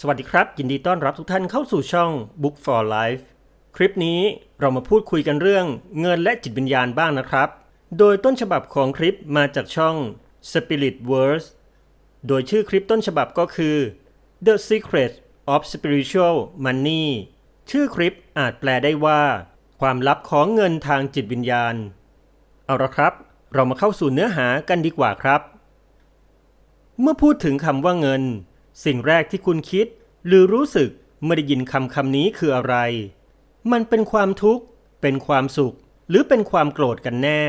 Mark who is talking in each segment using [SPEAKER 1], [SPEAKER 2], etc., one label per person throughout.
[SPEAKER 1] สวัสดีครับ ยินดีต้อนรับทุกท่านเข้าสู่ช่อง Book for Life คลิปนี้เรามาพูดคุยกันเรื่องเงินและจิตวิญญาณบ้างนะครับ โดยต้นฉบับของคลิปมาจากช่อง Spirit Verse โดยชื่อคลิปต้นฉบับก็คือ The Secret of Spiritual Money ชื่อคลิปอาจแปลได้ว่า ความลับของเงินทางจิตวิญญาณ เอาละครับ เรามาเข้าสู่เนื้อหากันดีกว่าครับ เมื่อพูดถึงคำว่าเงิน สิ่งแรกที่คุณคิด หรือรู้สึกเมื่อได้ยินคำคำนี้คืออะไร มันเป็นความทุกข์ เป็นความสุข หรือเป็นความโกรธกันแน่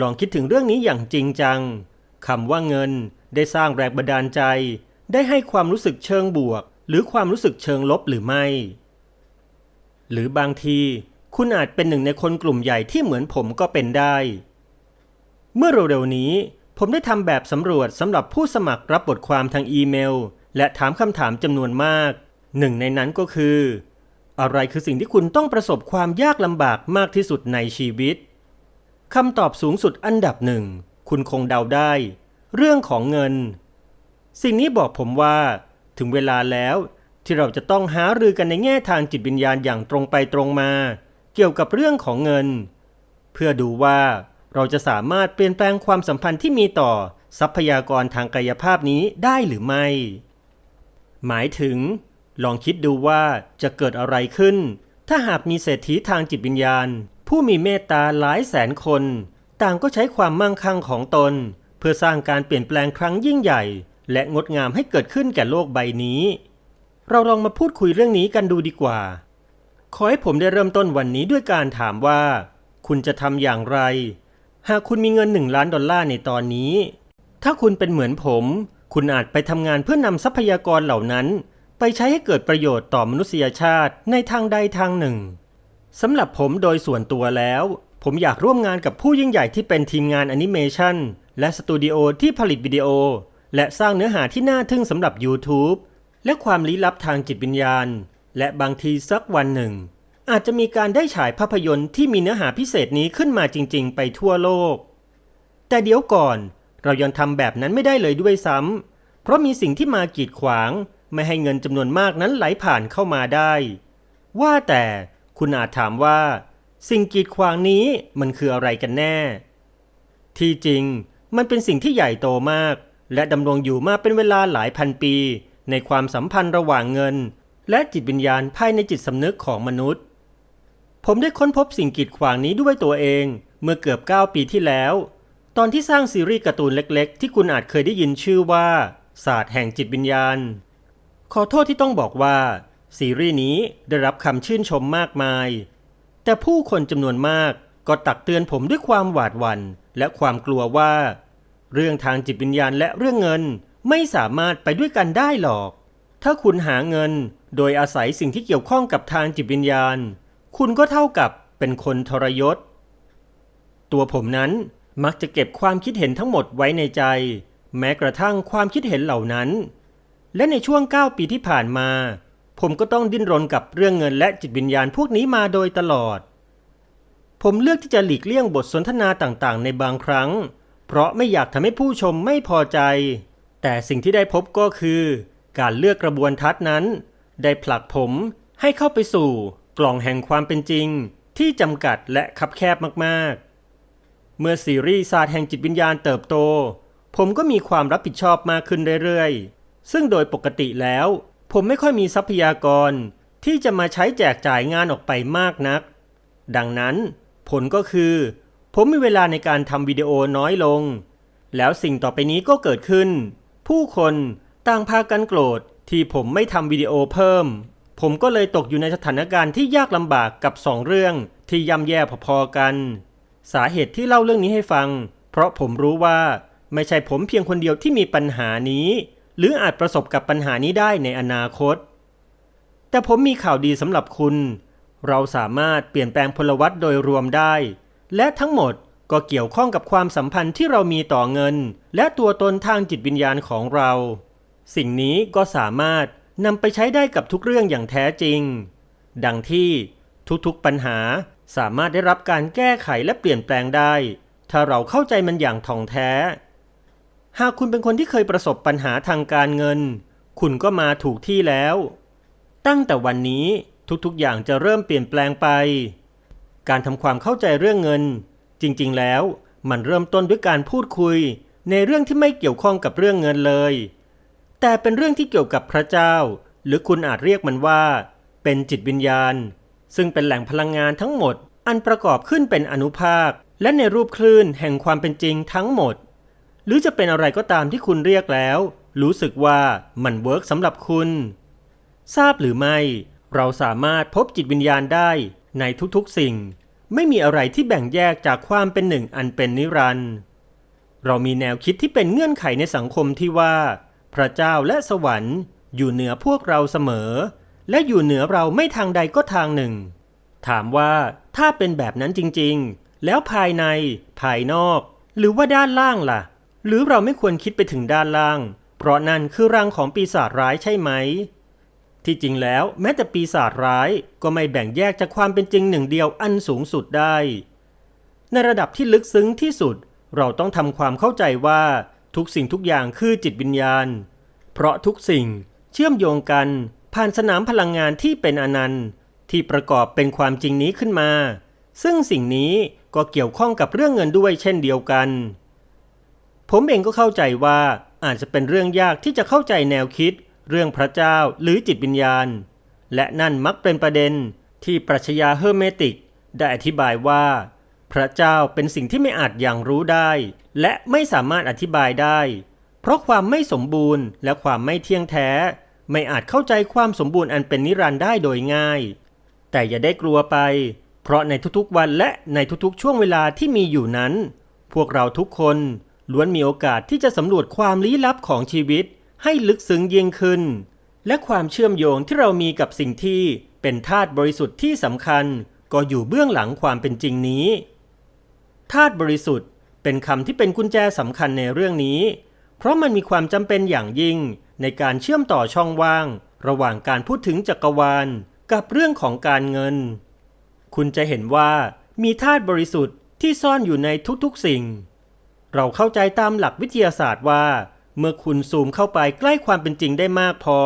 [SPEAKER 1] ลองคิดถึงเรื่องนี้อย่างจริงจังคำว่าเงินได้สร้างแรงบันดาลใจ ได้ให้ความรู้สึกเชิงบวก หรือความรู้สึกเชิงลบหรือไม่ หรือบางทีคุณอาจเป็นหนึ่งในคนกลุ่มใหญ่ที่เหมือนผมก็เป็นได้ เมื่อเร็วๆนี้ ผมได้ทำแบบสำรวจสำหรับผู้สมัครรับบทความทางอีเมล และถามคำถามจำนวนมาก หนึ่งในนั้นก็คือ อะไรคือสิ่งที่คุณต้องประสบความยากลำบากมากที่สุดในชีวิตคำตอบสูงสุดอันดับหนึ่ง คุณคงเดาได้ เรื่องของเงิน สิ่งนี้บอกผมว่า ถึงเวลาแล้วที่เราจะต้องหารือกันในแง่ทางจิตวิญญาณอย่างตรงไปตรงมา เกี่ยวกับเรื่องของเงิน เพื่อดูว่า เราจะสามารถเปลี่ยนแปลงความสัมพันธ์ที่มีต่อทรัพยากรทางกายภาพนี้ได้หรือไม่ หมายถึง ลองคิดดูว่าจะเกิดอะไรขึ้น ถ้าหากมีเศรษฐีทางจิตวิญญาณ ผู้มีเมตตาหลายแสนคน ต่างก็ใช้ความมั่งคั่งของตน เพื่อสร้างการเปลี่ยนแปลงครั้งยิ่งใหญ่ และงดงามให้เกิดขึ้นแก่โลกใบนี้ เราลองมาพูดคุยเรื่องนี้กันดูดีกว่า ขอให้ผมได้เริ่มต้นวันนี้ด้วยการถามว่า คุณจะทำอย่างไร หากคุณมีเงินหนึ่งล้านดอลลาร์ในตอนนี้ ถ้าคุณเป็นเหมือนผม คุณอาจไปทำงานเพื่อนำทรัพยากรเหล่านั้น ไปใช้ให้เกิดประโยชน์ต่อมนุษยชาติในทางใดทางหนึ่งสำหรับผมโดยส่วนตัวแล้ว ผมอยากร่วมงานกับผู้ยิ่งใหญ่ที่เป็นทีมงานแอนิเมชันและสตูดิโอที่ผลิตวิดีโอ และสร้างเนื้อหาที่น่าทึ่งสำหรับ YouTube และความลี้ลับทางจิตวิญญาณ และบางทีสักวันหนึ่ง อาจจะมีการได้ฉายภาพยนตร์ที่มีเนื้อหาพิเศษนี้ขึ้นมาจริง ๆ ไปทั่วโลก แต่เดี๋ยวก่อนเรายังทำแบบนั้นไม่ได้เลยด้วยซ้ำเพราะมีสิ่งที่มากีดขวาง ไม่ให้เงินจำนวนมากนั้นไหลผ่านเข้ามาได้ ว่าแต่คุณอาจถามว่า สิ่งกีดขวางนี้มันคืออะไรกันแน่ ที่จริงมันเป็นสิ่งที่ใหญ่โตมาก และดำรงอยู่มาเป็นเวลาหลายพันปี ในความสัมพันธ์ระหว่างเงิน และจิตวิญญาณภายในจิตสำนึกของมนุษย์ ผมได้ค้นพบสิ่งกีดขวางนี้ด้วยตัวเอง เมื่อเกือบ 9 ปีที่แล้ว ตอนที่สร้างซีรีส์การ์ตูนเล็ก ๆ ที่คุณอาจเคยได้ยินชื่อว่าศาสตร์แห่งจิตวิญญาณ ขอโทษที่ต้องบอกว่า ซีรีส์นี้ได้รับคำชื่นชมมากมาย แต่ผู้คนจำนวนมากก็ตักเตือนผมด้วยความหวาดหวัน่นและความกลัวว่า เรื่องทางจิตวิญญาณและเรื่องเงินไม่สามารถไปด้วยกันได้หรอก ถ้าคุณหาเงินโดยอาศัยสิ่งที่เกี่ยวข้องกับทางจิตวิญญาณ คุณก็เท่ากับเป็นคนทรยศ ตัวผมนั้นมักจะเก็บความคิดเห็นทั้งหมดไว้ในใจ แม้กระทั่งความคิดเห็นเหล่านั้น และในช่วง 9 ปีที่ผ่านมา ผมก็ต้องดิ้นรนกับเรื่องเงินและจิตวิญญาณพวกนี้มาโดยตลอด ผมเลือกที่จะหลีกเลี่ยงบทสนทนาต่างๆ ในบางครั้ง เพราะไม่อยากทำให้ผู้ชมไม่พอใจ แต่สิ่งที่ได้พบก็คือ การเลือกกระบวนทัศน์นั้น ได้ผลักผมให้เข้าไปสู่ กล่องแห่งความเป็นจริงที่จำกัดและคับแคบมากๆ เมื่อซีรีส์ศาสตร์แห่งจิตวิญญาณเติบโต ผมก็มีความรับผิดชอบมากขึ้นเรื่อยๆ ซึ่งโดยปกติแล้ว ผมไม่ค่อยมีทรัพยากรที่จะมาใช้แจกจ่ายงานออกไปมากนัก ดังนั้นผลก็คือ ผมมีเวลาในการทำวิดีโอน้อยลง แล้วสิ่งต่อไปนี้ก็เกิดขึ้น ผู้คนต่างพากันโกรธที่ผมไม่ทำวิดีโอเพิ่ม ผมก็เลยตกอยู่ในสถานการณ์ที่ยากลำบากกับสองเรื่อง ที่ย่ำแย่พอๆกัน สาเหตุที่เล่าเรื่องนี้ให้ฟัง เพราะผมรู้ว่าไม่ใช่ผมเพียงคนเดียวที่มีปัญหานี้ หรืออาจประสบกับปัญหานี้ได้ในอนาคต แต่ผมมีข่าวดีสำหรับคุณ เราสามารถเปลี่ยนแปลงพลวัตโดยรวมได้ และทั้งหมดก็เกี่ยวข้องกับความสัมพันธ์ที่เรามีต่อเงิน และตัวตนทางจิตวิญญาณของเรา สิ่งนี้ก็สามารถ นำไปใช้ได้กับทุกเรื่องอย่างแท้จริง ดังที่ทุกๆปัญหาสามารถได้รับการแก้ไขและเปลี่ยนแปลงได้ ถ้าเราเข้าใจมันอย่างท่องแท้ หากคุณเป็นคนที่เคยประสบปัญหาทางการเงิน คุณก็มาถูกที่แล้ว ตั้งแต่วันนี้ทุกๆอย่างจะเริ่มเปลี่ยนแปลงไป การทำความเข้าใจเรื่องเงิน จริงๆแล้วมันเริ่มต้นด้วยการพูดคุย ในเรื่องที่ไม่เกี่ยวข้องกับเรื่องเงินเลย แต่เป็นเรื่องที่เกี่ยวกับพระเจ้า หรือคุณอาจเรียกมันว่า เป็นจิตวิญญาณ ซึ่งเป็นแหล่งพลังงานทั้งหมด อันประกอบขึ้นเป็นอนุภาค และในรูปคลื่นแห่งความเป็นจริงทั้งหมด หรือจะเป็นอะไรก็ตามที่คุณเรียกแล้ว รู้สึกว่ามันเวิร์กสำหรับคุณ ทราบหรือไม่ เราสามารถพบจิตวิญญาณได้ในทุกๆสิ่ง ไม่มีอะไรที่แบ่งแยกจากความเป็นหนึ่งอันเป็นนิรันดร์เรามีแนวคิดที่เป็นเงื่อนไขในสังคมที่ว่า พระเจ้าและสวรรค์อยู่เหนือพวกเราเสมอ และอยู่เหนือเราไม่ทางใดก็ทางหนึ่ง ถามว่าถ้าเป็นแบบนั้นจริงๆ แล้วภายใน ภายนอก หรือว่าด้านล่างล่ะ หรือเราไม่ควรคิดไปถึงด้านล่าง เพราะนั่นคือรังของปีศาจร้ายใช่ไหม ที่จริงแล้วแม้แต่ปีศาจร้ายก็ไม่แบ่งแยกจากความเป็นจริงหนึ่งเดียวอันสูงสุดได้ ในระดับที่ลึกซึ้งที่สุดเราต้องทำความเข้าใจว่า ทุกสิ่งทุกอย่างคือจิตวิญญาณ เพราะทุกสิ่งเชื่อมโยงกันผ่านสนามพลังงานที่เป็นอนันต์ ที่ประกอบเป็นความจริงนี้ขึ้นมา ซึ่งสิ่งนี้ก็เกี่ยวข้องกับเรื่องเงินด้วยเช่นเดียวกัน ผมเองก็เข้าใจว่าอาจจะเป็นเรื่องยากที่จะเข้าใจแนวคิด เรื่องพระเจ้าหรือจิตวิญญาณ และนั่นมักเป็นประเด็นที่ปรัชญาเฮอร์เมติก ได้อธิบายว่า พระเจ้าเป็นสิ่งที่ไม่อาจอย่างรู้ได้ และไม่สามารถอธิบายได้ เพราะความไม่สมบูรณ์และความไม่เที่ยงแท้ ไม่อาจเข้าใจความสมบูรณ์อันเป็นนิรันดร์ได้โดยง่าย แต่อย่าได้กลัวไป เพราะในทุกๆวันและในทุกๆช่วงเวลาที่มีอยู่นั้น พวกเราทุกคนล้วนมีโอกาสที่จะสำรวจความลี้ลับของชีวิต ให้ลึกซึ้งยิ่งขึ้น และความเชื่อมโยงที่เรามีกับสิ่งที่เป็นธาตุบริสุทธิ์ที่สำคัญ ก็อยู่เบื้องหลังความเป็นจริงนี้ ธาตุบริสุทธิ์ เป็นคำที่เป็นกุญแจสำคัญในเรื่องนี้ เพราะมันมีความจำเป็นอย่างยิ่งในการเชื่อมต่อช่องว่าง ระหว่างการพูดถึงจักรวาล กับเรื่องของการเงิน คุณจะเห็นว่ามีธาตุบริสุทธิ์ที่ซ่อนอยู่ในทุกๆสิ่ง เราเข้าใจตามหลักวิทยาศาสตร์ว่า เมื่อคุณซูมเข้าไปใกล้ความเป็นจริงได้มากพอ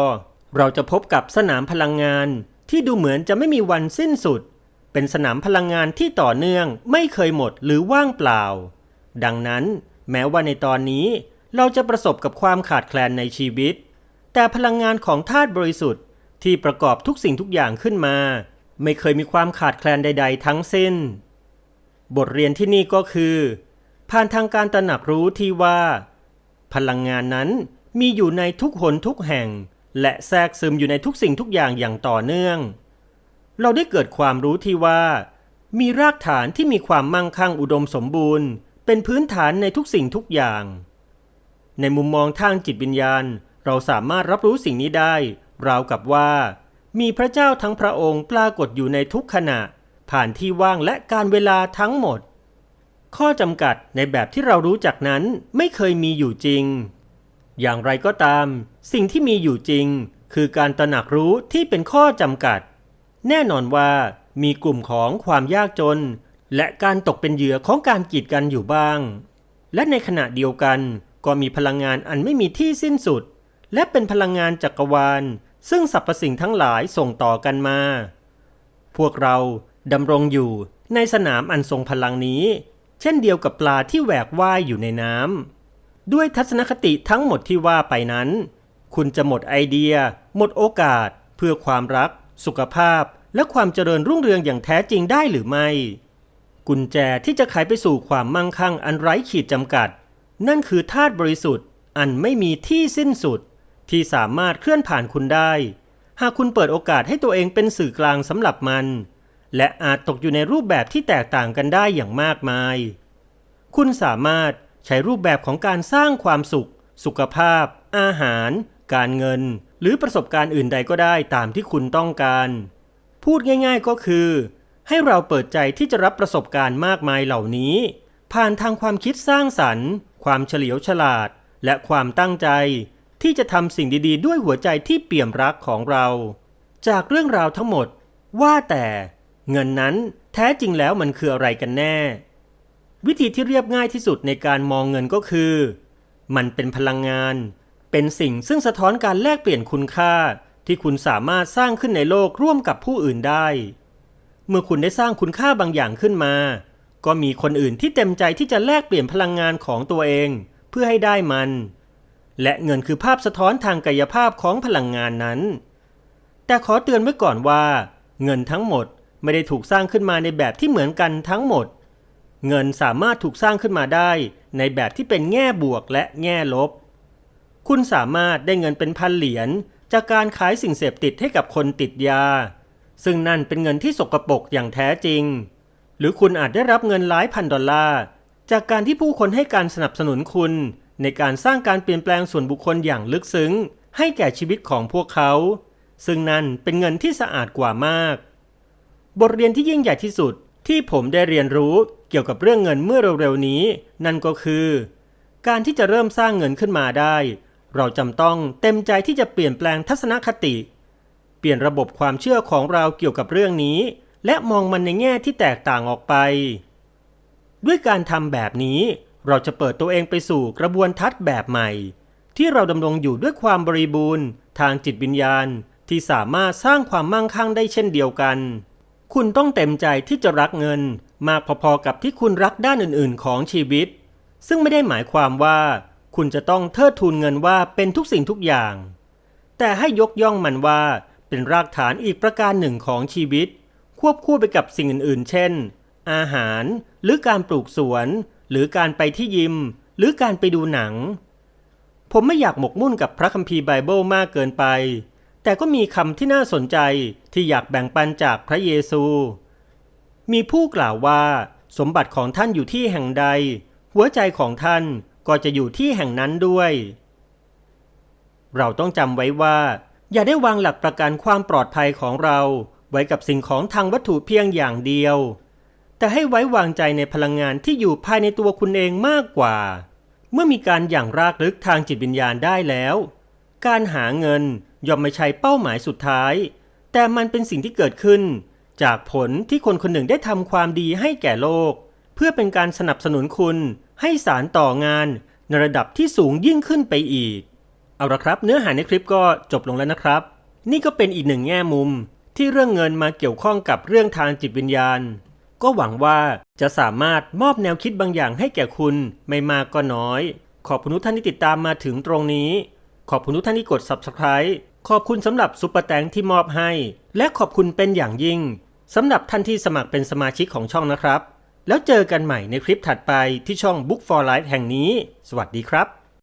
[SPEAKER 1] เราจะพบกับสนามพลังงานที่ดูเหมือนจะไม่มีวันสิ้นสุด เป็นสนามพลังงานที่ต่อเนื่องไม่เคยหมดหรือว่างเปล่า ดังนั้นแม้ว่าในตอนนี้เราจะประสบกับความขาดแคลนในชีวิต แต่พลังงานของธาตุบริสุทธิ์ที่ประกอบทุกสิ่งทุกอย่างขึ้นมา ไม่เคยมีความขาดแคลนใด ๆ ทั้งสิ้น บทเรียนที่นี่ก็คือ ผ่านทางการตระหนักรู้ที่ว่า พลังงานนั้นมีอยู่ในทุกหนทุกแห่ง และแทรกซึมอยู่ในทุกสิ่งทุกอย่างอย่างต่อเนื่อง เราได้เกิดความรู้ที่ว่า มีรากฐานที่มีความมั่งคั่งอุดมสมบูรณ์ เป็นพื้นฐานในทุกสิ่งทุกอย่าง ในมุมมองทางจิตวิญญาณ เราสามารถรับรู้สิ่งนี้ได้ ราวกับว่า มีพระเจ้าทั้งพระองค์ปรากฏอยู่ในทุกขณะ ผ่านที่ว่างและการเวลาทั้งหมด ข้อจำกัดในแบบที่เรารู้จักนั้นไม่เคยมีอยู่จริง อย่างไรก็ตาม สิ่งที่มีอยู่จริง คือการตระหนักรู้ที่เป็นข้อจำกัด แน่นอนว่ามีกลุ่มของความยากจน และการตกเป็นเหยื่อของการกีดกันอยู่บ้าง และในขณะเดียวกันก็มีพลังงานอันไม่มีที่สิ้นสุด และเป็นพลังงานจักรวาล ซึ่งสรรพสิ่งทั้งหลายส่งต่อกันมา พวกเราดำรงอยู่ในสนามอันทรงพลังนี้ เช่นเดียวกับปลาที่แหวกว่ายอยู่ในน้ำด้วยทัศนคติทั้งหมดที่ว่าไปนั้น คุณจะหมดไอเดีย หมดโอกาสเพื่อความรัก สุขภาพและความเจริญรุ่งเรืองอย่างแท้จริงได้หรือไม่ กุญแจที่จะไขไปสู่ความมั่งคั่งอันไร้ขีดจำกัด นั่นคือธาตุบริสุทธิ์ อันไม่มีที่สิ้นสุด ที่สามารถเคลื่อนผ่านคุณได้ หากคุณเปิดโอกาสให้ตัวเองเป็นสื่อกลางสำหรับมัน และอาจตกอยู่ในรูปแบบที่แตกต่างกันได้อย่างมากมาย คุณสามารถใช้รูปแบบของการสร้างความสุข สุขภาพ อาหาร การเงิน หรือประสบการณ์อื่นใดก็ได้ตามที่คุณต้องการ พูดง่ายๆก็คือ ให้เราเปิดใจที่จะรับประสบการณ์มากมายเหล่านี้ ผ่านทางความคิดสร้างสรรค์ ความเฉลียวฉลาด และความตั้งใจ ที่จะทำสิ่งดีๆ ด้วยหัวใจที่เปี่ยมรักของเรา จากเรื่องราวทั้งหมด ว่าแต่เงินนั้นแท้จริงแล้วมันคืออะไรกันแน่ วิธีที่เรียบง่ายที่สุดในการมองเงินก็คือ มันเป็นพลังงาน เป็นสิ่งซึ่งสะท้อนการแลกเปลี่ยนคุณค่า ที่คุณสามารถสร้างขึ้นในโลกร่วมกับผู้อื่นได้ เมื่อคุณได้สร้างคุณค่าบางอย่างขึ้นมา ก็มีคนอื่นที่เต็มใจที่จะแลกเปลี่ยนพลังงานของตัวเอง เพื่อให้ได้มัน และเงินคือภาพสะท้อนทางกายภาพของพลังงานนั้น แต่ขอเตือนไว้ก่อนว่า เงินทั้งหมดไม่ได้ถูกสร้างขึ้นมาในแบบที่เหมือนกันทั้งหมด เงินสามารถถูกสร้างขึ้นมาได้ในแบบที่เป็นแง่บวกและแง่ลบ คุณสามารถได้เงินเป็นพันเหรียญจากการขายสิ่งเสพติดให้กับคนติดยา ซึ่งนั่นเป็นเงินที่สกปรกอย่างแท้จริง หรือคุณอาจได้รับเงินหลายพันดอลลาร์จากการที่ผู้คนให้การสนับสนุนคุณ ในการสร้างการเปลี่ยนแปลงส่วนบุคคลอย่างลึกซึ้ง ให้แก่ชีวิตของพวกเขา ซึ่งนั่นเป็นเงินที่สะอาดกว่ามาก บทเรียนที่ยิ่งใหญ่ที่สุดที่ผมได้เรียนรู้เกี่ยวกับเรื่องเงินเมื่อเร็วๆนี้ นั่นก็คือ การที่จะเริ่มสร้างเงินขึ้นมาได้ เราจำต้องเต็มใจที่จะเปลี่ยนแปลงทัศนคติ เปลี่ยนระบบความเชื่อของเราเกี่ยวกับเรื่องนี้ และมองมันในแง่ที่แตกต่างออกไป ด้วยการทำแบบนี้ เราจะเปิดตัวเองไปสู่กระบวนทัศน์แบบใหม่ ที่เราดำรงอยู่ด้วยความบริบูรณ์ ทางจิตวิญญาณที่สามารถสร้างความมั่งคั่งได้เช่นเดียวกัน คุณต้องเต็มใจที่จะรักเงิน มากพอๆกับที่คุณรักด้านอื่นๆ ของชีวิต ซึ่งไม่ได้หมายความว่า คุณจะต้องเทิดทูนเงินว่าเป็นทุกสิ่งทุกอย่าง แต่ให้ยกย่องมันว่าเป็นรากฐานอีกประการหนึ่งของชีวิต ควบคู่ไปกับสิ่งอื่น ๆ เช่น อาหารหรือการปลูกสวน หรือการไปที่ยิม หรือการไปดูหนัง ผมไม่อยากหมกมุ่นกับพระคัมภีร์ไบเบิลมากเกินไป แต่ก็มีคำที่น่าสนใจที่อยากแบ่งปันจากพระเยซู มีผู้กล่าวว่าสมบัติของท่านอยู่ที่แห่งใด หัวใจของท่าน ก็จะอยู่ที่แห่งนั้นด้วย เราต้องจำไว้ว่า อย่าได้วางหลักประกันความปลอดภัยของเราไว้กับสิ่งของทางวัตถุเพียงอย่างเดียว แต่ให้ไว้วางใจในพลังงานที่อยู่ภายในตัวคุณเองมากกว่า เมื่อมีการอย่างรากลึกทางจิตวิญญาณได้แล้ว การหาเงินย่อมไม่ใช่เป้าหมายสุดท้าย แต่มันเป็นสิ่งที่เกิดขึ้น จากผลที่คนคนหนึ่งได้ทำความดีให้แก่โลก เพื่อเป็นการสนับสนุนคุณ ให้สารต่องานในระดับที่สูงยิ่งขึ้นไปอีก เอาละครับ เนื้อหาในคลิปก็จบลงแล้วนะครับ นี่ก็เป็นอีกหนึ่งแง่มุมที่เรื่องเงินมาเกี่ยวข้องกับเรื่องทางจิตวิญญาณ ก็หวังว่าจะสามารถมอบแนวคิดบางอย่างให้แก่คุณไม่มากก็น้อย ขอบคุณทุกท่านที่ติดตามมาถึงตรงนี้ ขอบคุณทุกท่านที่กด subscribe ขอบคุณสำหรับซุปเปอร์แตงที่มอบให้ และขอบคุณเป็นอย่างยิ่งสำหรับท่านที่สมัครเป็นสมาชิกของช่องนะครับ แล้วเจอกันใหม่ในคลิปถัดไปที่ช่อง Book for Life แห่งนี้ สวัสดีครับ